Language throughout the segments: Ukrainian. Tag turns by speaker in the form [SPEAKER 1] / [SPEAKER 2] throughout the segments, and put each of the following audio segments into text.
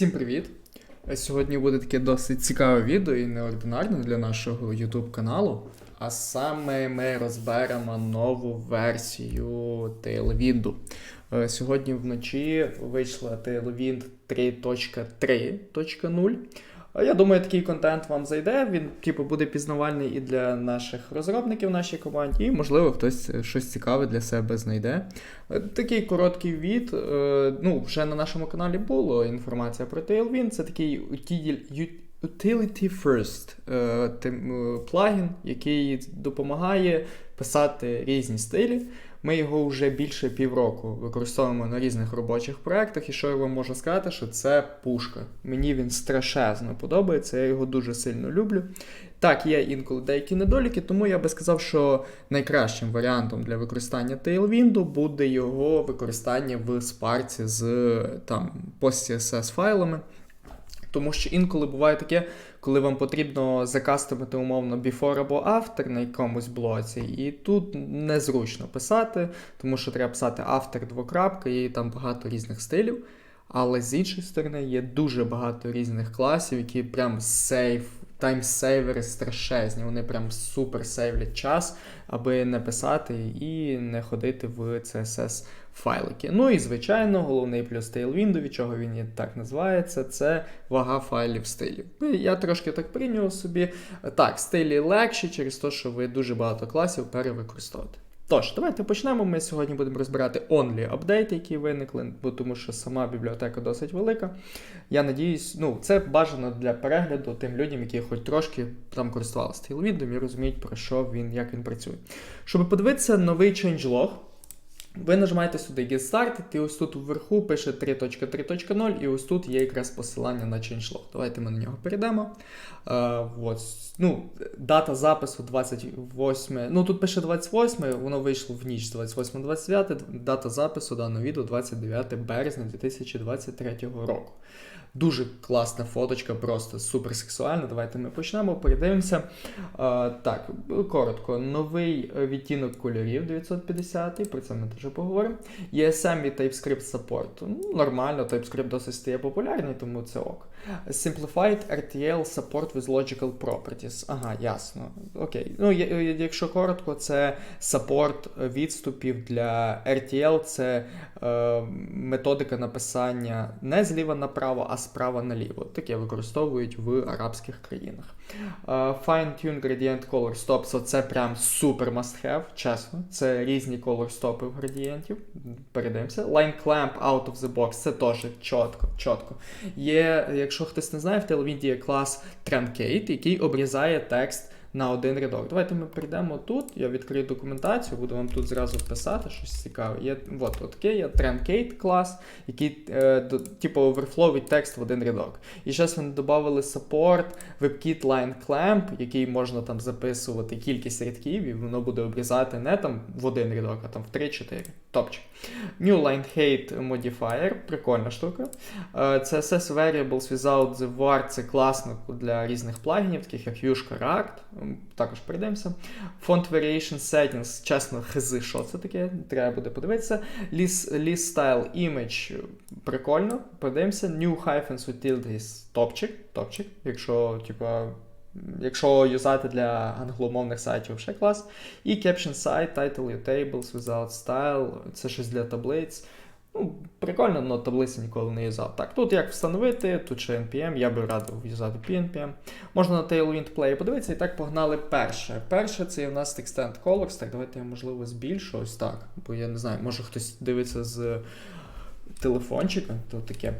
[SPEAKER 1] Всім привіт! Сьогодні буде таке досить цікаве відео і неординарне для нашого YouTube каналу. А саме ми розберемо нову версію Tailwind. Е, Сьогодні вночі вийшла Tailwind 3.3.0. Я думаю, такий контент вам зайде. Він типу буде пізнавальний і для наших розробників нашій команді, і, можливо, хтось е, щось цікаве для себе знайде. Е, Такий короткий від. е, Ну, вже на нашому каналі було інформація про Tailwind. Це такий util- utility first плагін, який допомагає писати різні стилі. Ми його вже більше півроку використовуємо на різних робочих проєктах, і що я вам можу сказати, що це пушка. Мені він страшезно подобається, я його дуже сильно люблю. Так, є інколи деякі недоліки, тому я би сказав, що найкращим варіантом для використання Tailwind буде його використання в спарці з там post-CSS файлами. Тому що інколи буває таке, коли вам потрібно закастомити умовно before або after на якомусь блоці, і тут незручно писати, тому що треба писати after двокрапка, і там багато різних стилів. Але з іншої сторони є дуже багато різних класів, які прям сейф, таймсейвери страшезні. Вони прям супер сейвлять час, аби не писати і не ходити в CSS файлики. Ну і звичайно, головний плюс Tailwind, від чого він і так називається, це вага файлів стилів. Ну, Я трошки так прийняв собі. Так, стилі легші через те, що ви дуже багато класів перевикористовуєте. Тож, давайте почнемо. Ми сьогодні будемо розбирати only апдейти, які виникли, бо тому що сама бібліотека досить велика. Я надіюсь, ну, це бажано для перегляду тим людям, які хоч трошки там користувалися Tailwind і розуміють, про що він, як він працює. Щоб подивитися новий changelog, ви нажимаєте сюди Get Started, і ось тут вверху пише 3.3.0, і ось тут є якраз посилання на changelog. Давайте ми на нього перейдемо. Е, от, ну, дата запису 28. Ну тут пише 28, воно вийшло в ніч з 28 29. Дата запису даного відео 29 березня 2023 року. Дуже класна фоточка, просто супер сексуальна. Давайте ми почнемо, передивимося. Е, так, коротко, новий відтінок кольорів 950, про це ми теж поговоримо. ESM і TypeScript Support. Ну, нормально, TypeScript досить стає популярний, тому це ок. Simplified RTL Support with Logical Properties. Ага, ясно. Окей. Ну, якщо коротко, це саппорт відступів для RTL, це е, методика написання не зліва направо, а справа наліво. Таке використовують в арабських країнах. Е, Fine-tune gradient color stops, це прям супер must have, чесно. Це різні color стопи в градієнтів. Передаємося. Line clamp out of the box, це теж чітко, чітко. Є, якщо хтось не знає, в Tailwind є клас Truncate, який обрізає текст на один рядок. Давайте ми прийдемо тут. Я відкрию документацію, буду вам тут зразу писати щось цікаве. Є от, от є Truncate клас, який е, до, типу оверфловить текст в один рядок. І зараз вони додали support WebKit Line Clamp, який можна там записувати кількість рядків, і воно буде обрізати не там в один рядок, а там в 3-4. Топчик. New Line Hate Modifier, прикольна штука. Е, CSS Variables without the var це класно для різних плагінів, таких як Vue React. Також прийдемося. Font Variation Settings, чесно, хизи, що це таке? Треба буде подивитися. List, list Style Image, прикольно, подивимося. New Hyphens Utilities, топчик, топчик, якщо, типа. Якщо юзати для англомовних сайтів, ще клас. І Caption Site, Title Your Tables Without Style, це щось для таблиць. Ну, прикольно, але таблиці ніколи не юзав. Так, тут як встановити, тут ще NPM, я би радив юзати PNPM. Можна на Tailwind Play подивитися, і так погнали перше. Перше це у нас Extend Colors. Так, давайте я, можливо, збільшу ось так. Бо я не знаю, може хтось дивиться з телефончика, то таке.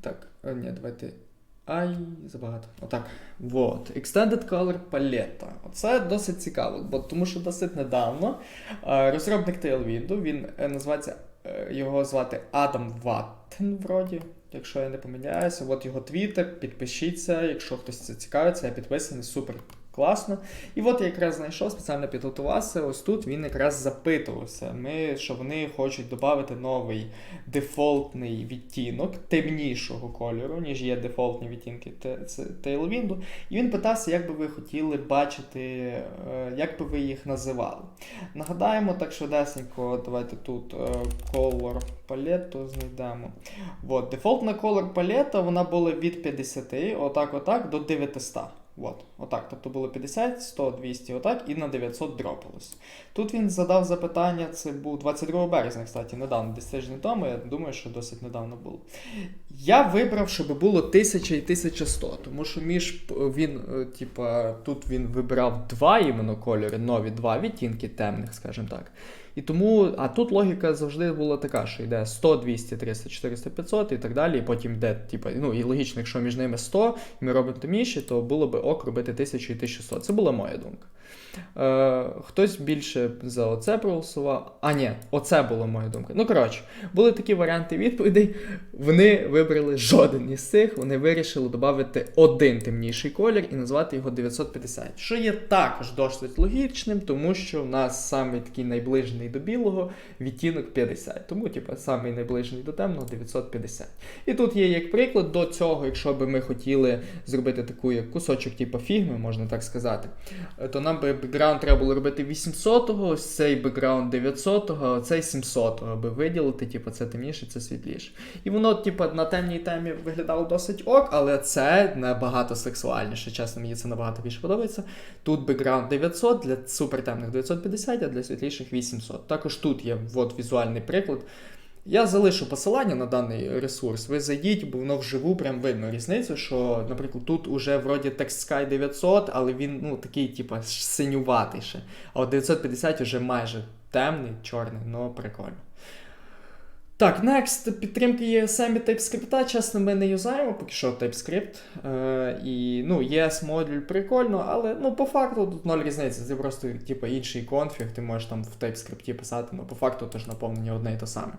[SPEAKER 1] Так, ні, давайте. Ай, забагато. Отак. Вот. Extended Color Palette. Оце досить цікаво, бо тому що досить недавно розробник Tailwind, він е, називається, його звати Адам Ваттен, вроді, якщо я не помиляюся. От його твіттер, підпишіться, якщо хтось це цікавиться, я підписаний, супер Класно. І от я якраз знайшов, спеціально підготувався. Ось тут він якраз запитувався, ми, що вони хочуть додати новий дефолтний відтінок темнішого кольору, ніж є дефолтні відтінки Tailwind. І він питався, як би ви хотіли бачити, е, як би ви їх називали. Нагадаємо так швидесенько, давайте тут е, color палету знайдемо. От, дефолтна color палета вона була від 50, отак, отак, до 900. От, отак. Тобто було 50, 100, 200, отак, і на 900 дропалось. Тут він задав запитання, це був 22 березня, кстати, недавно, десь тиждень тому, я думаю, що досить недавно було. Я вибрав, щоб було 1000 і 1100, тому що між він, е, типа, тут він вибирав два іменно кольори, нові два відтінки темних, скажімо так. І тому, а тут логіка завжди була така, що йде 100, 200, 300, 400, 500 і так далі. І потім йде, типа, ну і логічно, якщо між ними 100, і ми робимо темніші, то було би ок робити 1000 і 1100. Це була моя думка. Е, хтось більше за оце проголосував. А, ні, оце була моя думка. Ну, коротше, були такі варіанти відповідей. Вони вибрали жоден із цих. Вони вирішили додати один темніший колір і назвати його 950. Що є також досить логічним, тому що в нас саме такий найближений до білого відтінок 50. Тому, типу, самий найближений до темного 950. І тут є як приклад до цього, якщо би ми хотіли зробити таку як кусочок, типу фігми, можна так сказати, то нам би бекграунд треба було робити 800-го, ось цей бекграунд 900-го, а оцей 700-го, аби виділити, типу, це темніше, це світліше. І воно, типу, на темній темі виглядало досить ок, але це набагато сексуальніше. Чесно, мені це набагато більше подобається. Тут бекграунд 900, для супертемних 950, а для світліших 800. Також тут є от, візуальний приклад. Я залишу посилання на даний ресурс. Ви зайдіть, бо воно вживу прям видно різницю, що, наприклад, тут уже вроді Text Sky 900, але він ну, такий, типу, синюватий ще. А от 950 вже майже темний, чорний, ну прикольно. Так, next, підтримки ESM і TypeScript. Чесно, ми не юзаємо поки що TypeScript. Е, і ну, ES модуль прикольно, але ну, по факту тут ноль різниці. Це просто типу, інший конфіг, ти можеш там в TypeScript писати, ну по факту теж наповнення одне і те саме.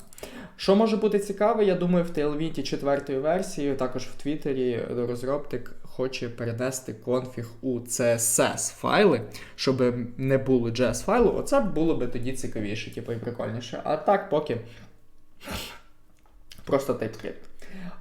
[SPEAKER 1] Що може бути цікаво, я думаю, в Tailwind 4 версії, також в Твіттері розробник хоче перенести конфіг у CSS файли, щоб не було JS файлу. Оце було би тоді цікавіше, типу, і прикольніше. А так, поки. Просто TypeScript.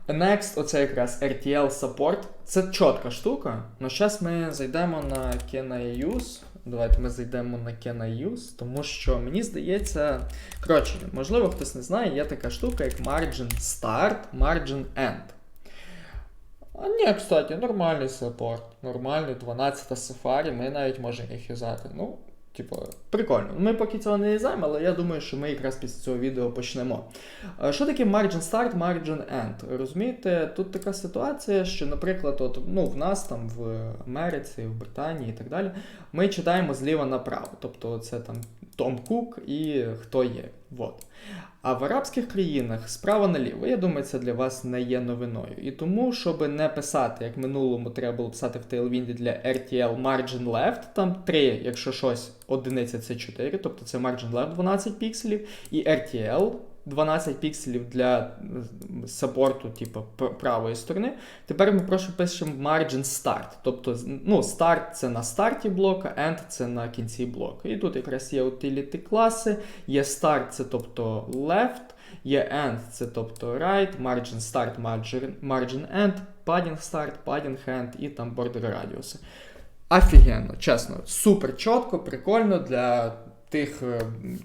[SPEAKER 1] Next, оце якраз RTL Support. Це чітка штука. Ну, зараз ми зайдемо на Can I Use. Давайте ми зайдемо на Can I Use, тому що мені здається, коротше, можливо, хтось не знає, є така штука, як Margin Start, Margin End. А ні, кстати, нормальний саппорт. Нормальний, 12 Safari, ми навіть можемо їх юзати. Ну, Типу, прикольно. Ми поки цього не юзаємо, але я думаю, що ми якраз після цього відео почнемо. Е, Що таке margin start, margin end? Розумієте, тут така ситуація, що, наприклад, от, ну, в нас там в Америці, в Британії і так далі, ми читаємо зліва направо. Тобто це там Том Кук і хто є. Вот. А в арабських країнах справа наліво, я думаю, це для вас не є новиною. І тому, щоб не писати, як минулому треба було писати в Tailwind для RTL Margin Left, там 3, якщо щось, одиниця це 4, тобто це Margin Left 12 пікселів, і RTL 12 пікселів для саппорту, типу, правої сторони. Тепер ми просто пишемо margin start. Тобто, ну, start це на старті блока, end це на кінці блока. І тут якраз є utility класи, є start, це тобто left, є end, це тобто right, margin start, margin, margin end, padding start, padding end і там border радіуси. Офігенно, чесно, супер чітко, прикольно для тих, е,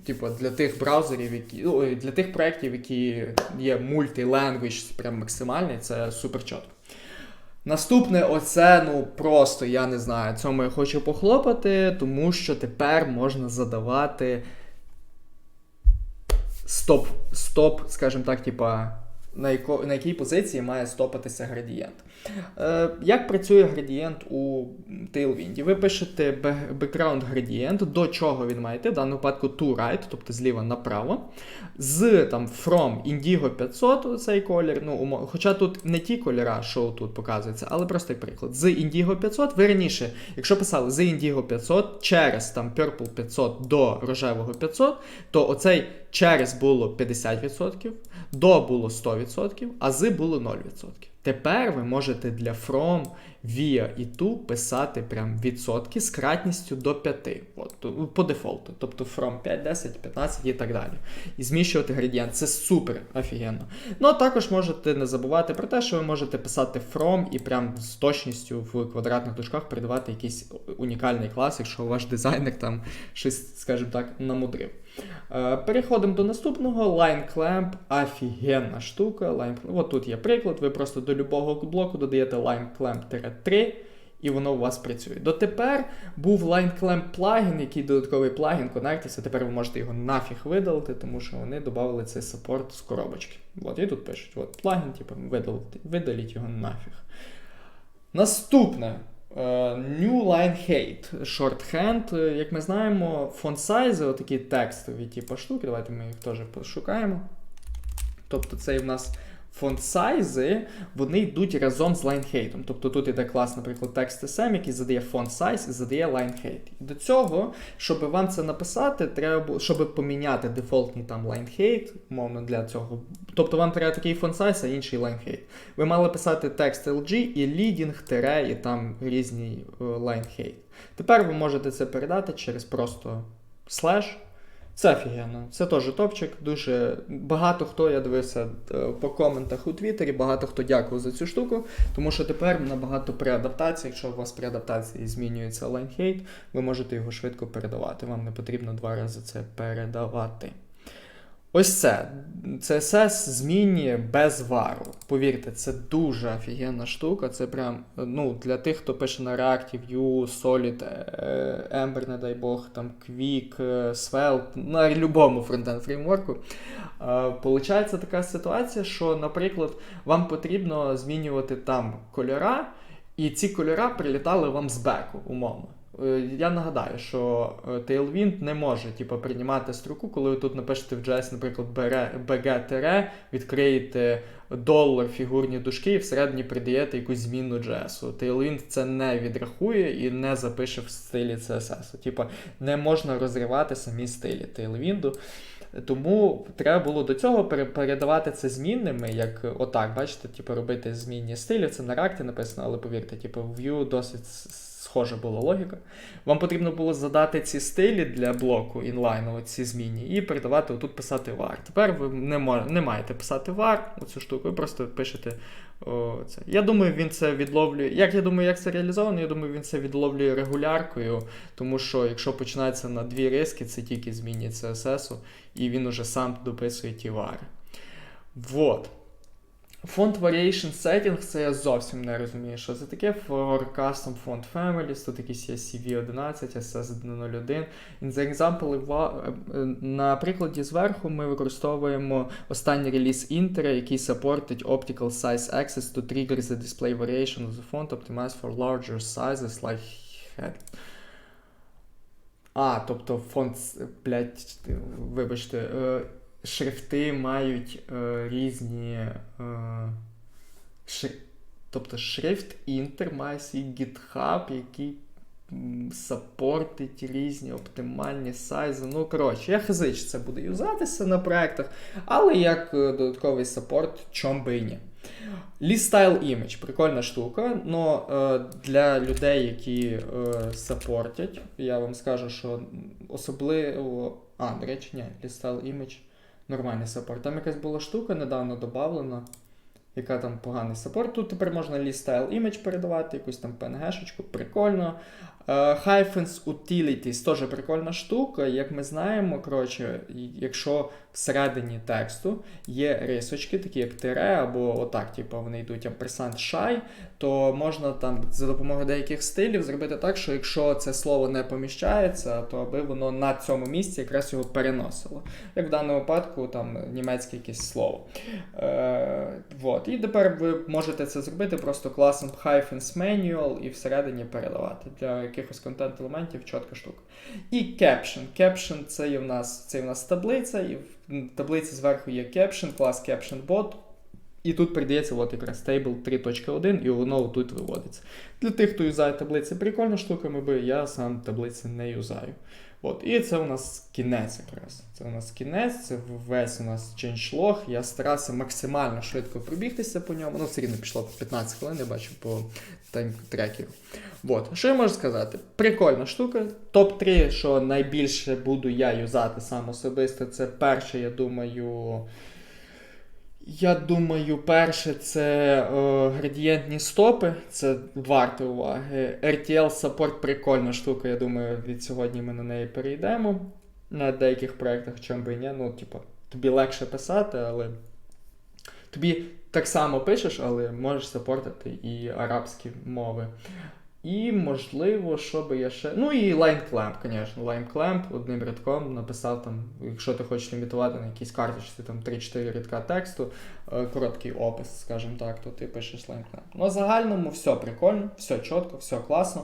[SPEAKER 1] типу, для тих браузерів, які ну, для тих проєктів, які є multi-language, прям максимальний, це супер чітко. Наступне, оце, ну просто я не знаю. Цьому я хочу похлопати, тому що тепер можна задавати стоп, стоп, скажімо так, типа, на, яко, на якій позиції має стопатися градієнт. Е, як працює градієнт у Tailwind? Ви пишете background градієнт, до чого він має йти, в даному випадку to right, тобто зліва направо. З там from Indigo 500, цей колір, ну, хоча тут не ті кольора, що тут показується, але просто як приклад. З Indigo 500, ви раніше, якщо писали з Indigo 500 через там Purple 500 до рожевого 500, то оцей через було 50%, до було 100%, а з було 0%. Тепер ви можете для from, via і to писати прям відсотки з кратністю до 5. От, по дефолту. Тобто from 5, 10, 15 і так далі. І зміщувати градієнт. Це супер офігенно. Ну а також можете не забувати про те, що ви можете писати from і прям з точністю в квадратних дужках передавати якийсь унікальний клас, якщо ваш дизайнер там щось, скажімо так, намудрив. Е, Переходимо до наступного. Line Clamp офігенна штука. Line... От тут є приклад. Ви просто до любого блоку додаєте Line Clamp-3, і воно у вас працює. Дотепер був Line Clamp плагін, який додатковий плагін конектився. Тепер ви можете його нафіг видалити, тому що вони додали цей саппорт з коробочки. От, і тут пишуть: от плагін, типу, видаліть його нафіг. Наступне. Е, New Line Hate. Shorthand. Е, Як ми знаємо, фон сайзи, отакі текстові типу, штуки. Давайте ми їх теж пошукаємо. Тобто, це в нас фонд сайзи, вони йдуть разом з лайнхейтом. Тобто тут іде клас, наприклад, текст SM, який задає фонд сайз і задає лайнхейт. І до цього, щоб вам це написати, треба щоб поміняти дефолтний там лайнхейт, мовно для цього. Тобто вам треба такий фонд сайз, а інший лайнхейт. Ви мали писати текст LG і leading, тире, і там різні лайнхейт. Тепер ви можете це передати через просто слеш. Це офігенно. Це теж топчик. Дуже багато хто я дивився е, по коментах у Твіттері, багато хто дякував за цю штуку, тому що тепер набагато при адаптації, якщо у вас при адаптації змінюється лайнхейт, ви можете його швидко передавати. Вам не потрібно два рази це передавати. Ось це. CSS змінює без вару. Повірте, це дуже офігенна штука. Це прям ну, для тих, хто пише на React, Vue, Solid, е, Ember, не дай Бог, там Quick, е, Svelte, на будь-якому фронтенд фреймворку. Получається така ситуація, що, наприклад, вам потрібно змінювати там кольора, і ці кольора прилітали вам з беку, умовно. Е, я нагадаю, що е, Tailwind не може типу, приймати строку, коли ви тут напишете в JS, наприклад, bg відкриєте долар фігурні дужки і всередині придаєте якусь зміну JS. Tailwind це не відрахує і не запише в стилі CSS. Типу, не можна розривати самі стилі Tailwind. Тому треба було до цього передавати це змінними, як отак, бачите, типу, робити змінні стилі. Це на React написано, але повірте, типу, Vue досить схожа була логіка. Вам потрібно було задати ці стилі для блоку інлайну, ці зміни, і передавати отут писати var. Тепер ви не мож, не маєте писати var, оцю штуку, ви просто пишете о, це. Я думаю, він це відловлює. Як я думаю, як це реалізовано, я думаю, він це відловлює регуляркою, тому що якщо починається на дві риски, це тільки зміни CSS, і він уже сам дописує ті вари. Вот. Font Variation Settings це я зовсім не розумію, що це таке. For Custom Font Families, тут якісь є CV11, SS101. In the example, на прикладі зверху ми використовуємо останній реліз Inter, який сапортить Optical Size Access to trigger the display variation of the font optimized for larger sizes like head. А, тобто фонд, блядь, вибачте. Шрифти мають е, різні. Е, шри... Тобто шрифт Інтер має свій GitHub, який сапортить різні оптимальні сайзи. Ну, коротше, я хизич це буде юзатися на проектах, але як е, додатковий саппорт, чом би і ні. List Style Image прикольна штука, але для людей, які е, саппортять, я вам скажу, що особливо. А, до речі, ні, List Image нормальний саппорт. Там якась була штука недавно додавлена, яка там поганий саппорт. Тут тепер можна style image передавати, якусь там PNG-шечку, прикольно. Uh, Hyphens Utilities теж прикольна штука. Як ми знаємо, коротше, якщо всередині тексту є рисочки, такі як тире, або отак, типу, вони йдуть амперсант шай, то можна там за допомогою деяких стилів зробити так, що якщо це слово не поміщається, то аби воно на цьому місці якраз його переносило. Як в даному випадку, там німецьке якесь слово. Е, вот. І тепер ви можете це зробити просто класом hyphens manual і всередині передавати. Для якихось контент-елементів чітка штука. І caption. Caption це є в нас це є нас таблиця, і в таблиці зверху є caption, клас caption-bot. І тут придається от якраз table 3.1, і воно тут виводиться. Для тих, хто юзає таблиці прикольна штуками, бо я сам таблиці не юзаю. От, і це у нас кінець якраз. Це у нас кінець, це весь у нас ченчлог. Я старався максимально швидко пробігтися по ньому. Ну, все рівно пішло 15 хвилин, я бачу по тайм-трекеру. От, що я можу сказати? Прикольна штука. Топ-3, що найбільше буду я юзати сам особисто, це перше, я думаю. Я думаю, перше це е, градієнтні стопи, це варто уваги. RTL Support прикольна штука, я думаю, від сьогодні ми на неї перейдемо. На деяких проєктах, чим би і ні. Ну, типу, тобі легше писати, але тобі так само пишеш, але можеш сапортити і арабські мови. І, можливо, що би я ще. Ну і LineClamp, звісно. LineClamp одним рядком написав там, якщо ти хочеш імітувати на якійсь карточці там 3-4 рядка тексту, е, короткий опис, скажімо так, то ти пишеш LineClamp. Ну, в загальному все прикольно, все чітко, все класно.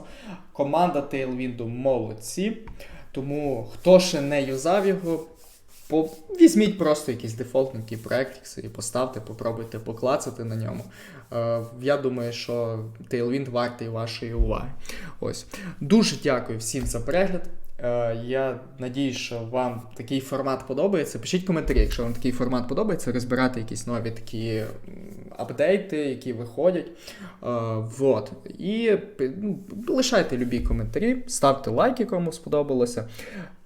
[SPEAKER 1] Команда Tailwind молодці. Тому хто ще не юзав його, по... візьміть просто якийсь дефолтний проект і поставте, попробуйте поклацати на ньому. Е, я думаю, що Tailwind вартий вашої уваги. Ось. Дуже дякую всім за перегляд. Е, Я надію, що вам такий формат подобається. Пишіть коментарі, якщо вам такий формат подобається, розбирати якісь нові такі апдейти, які виходять. Е, Вот. І ну, лишайте любі коментарі, ставте лайки, кому сподобалося.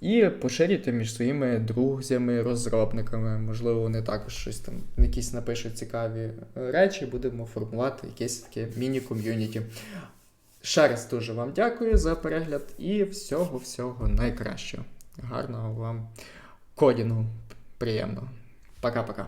[SPEAKER 1] І поширюйте між своїми друзями, розробниками. Можливо, вони також щось там, якісь напишуть цікаві е, речі, будемо формувати якесь таке міні-ком'юніті. Ще раз дуже вам дякую за перегляд і всього-всього найкращого. Гарного вам кодінгу. Приємного. Пока-пока.